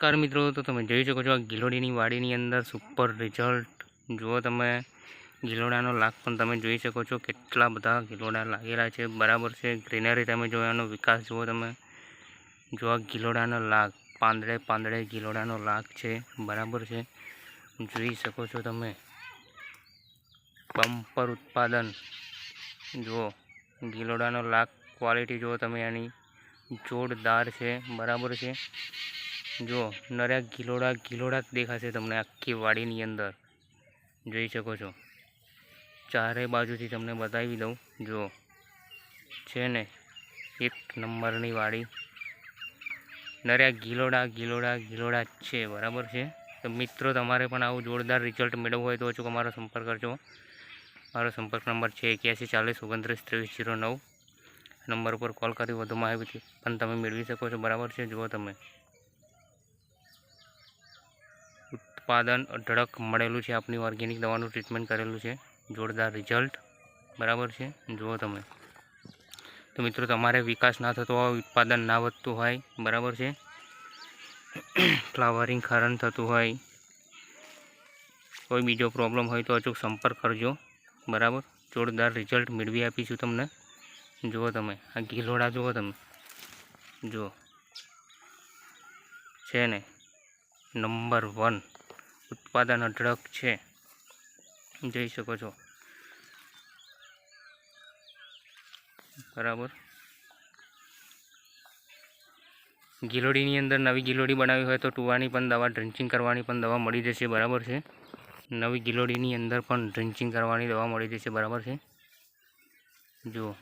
નમસ્કાર મિત્રો, તો તમે જોઈ શકો છો આ ગિલોડીની વાડીની અંદર સુપર રિઝલ્ટ જુઓ તમે, ગિલોડાનો લાગ પણ તમે જોઈ શકો છો કેટલા બધા ગિલોડા લાગેલા છે. બરાબર છે ગ્રીનરી તમે જો, એનો વિકાસ જુઓ તમે. જો આ ગિલોડાનો લાગ પાંદડે પાંદડે ગિલોડાનો લાગ છે, બરાબર છે. જોઈ શકો છો તમે બમ્પર ઉત્પાદન. જુઓ, ગિલોડાનો લાગ ક્વોલિટી જુઓ તમે, એની જોરદાર છે, બરાબર છે. જો નર્યા ગિલોડા ગિલોડા જ દેખાશે તમને આખી વાડીની અંદર. જોઈ શકો છો. ચારે બાજુથી તમને બતાવી દઉં. જો, છે ને, એક નંબરની વાડી. નર્યા ગિલોડા ગિલોડા ગિલોડા જ છે, બરાબર છે? તો મિત્રો, તમારે પણ આવું જોરદાર રિઝલ્ટ મેળવવું હોય તો હજુ અમારો સંપર્ક કરજો. મારો સંપર્ક નંબર છે એક્યાસી ચાલીસ ઓગણત્રીસ ત્રેવીસ જીરો નવ. નંબર ઉપર કોલ કરી વધુ માહિતી પણ તમે મેળવી શકો છો, બરાબર છે? જુઓ તમે. ઉત્પાદન અઢળક મળેલું છે આપની ઓર્ગેનિક દવાનું ટ્રીટમેન્ટ કરેલું છે. જોરદાર રિઝલ્ટ. બરાબર છે? જુઓ તમે. તો મિત્રો, તમારે વિકાસ ના થતો હોય, ઉત્પાદન ના વધતું હોય, બરાબર છે? ફ્લાવરિંગ ખરણ થતું હોય, કોઈ બીજો પ્રોબ્લેમ હોય તો અચૂક સંપર્ક કરજો. બરાબર? જોરદાર રિઝલ્ટ મેળવી આપીશું તમને. જુઓ તમે. આ ઘીલોડા જુઓ તમે. જુઓ. છે ને? Number one. ઉત્પાદન અઢળક છે. જોઈ શકો છો. બરાબર. ગિલોડીની અંદર નવી ગિલોડી બનાવી હોય તો ટુવાની પણ દવા ડ્રિન્ચિંગ કરવાની પણ દવા મળી જશે, બરાબર છે. નવી ગિલોડીની અંદર પણ ડ્રિન્ચિંગ કરવાની દવા મળી જશે, બરાબર છે. જુઓ.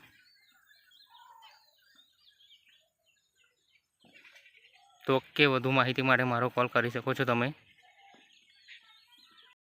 તો કે વધુ માહિતી માટે મારો કોલ કરી શકો છો તમે.